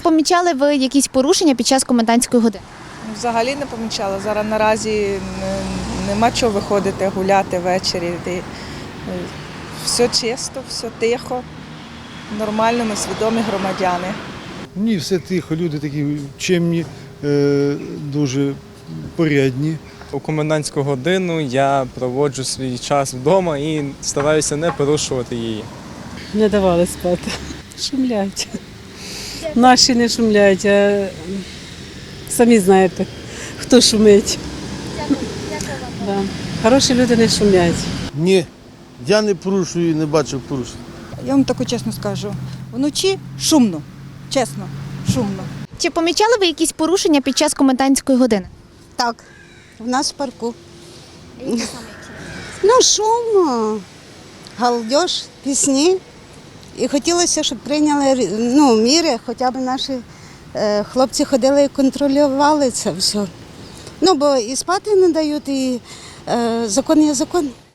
Чи помічали ви якісь порушення під час комендантської години? Взагалі не помічала. Зараз наразі нема чого виходити гуляти ввечері. Е, Все чисто, все тихо, нормально, ми свідомі громадяни. Ні, все тихо, люди такі чемні, е, дуже порядні. У комендантську годину я проводжу свій час вдома і стараюся не порушувати її. Не давали спати. Шумлять. Наші не шумлять, а самі знаєте, хто шумить. Да. Хороші люди не шумлять. Ні, я не порушую, не бачив порушень. Я вам таку чесно скажу. Вночі шумно, чесно, шумно. Чи помічали ви якісь порушення під час комендантської години? Так, в нас в парку. Ну, шум, галдеж, пісні. І хотілося, щоб прийняли ну, міри, хоча б наші е, хлопці ходили і контролювали це все. Ну, бо і спати не дають, і е, закон є закон.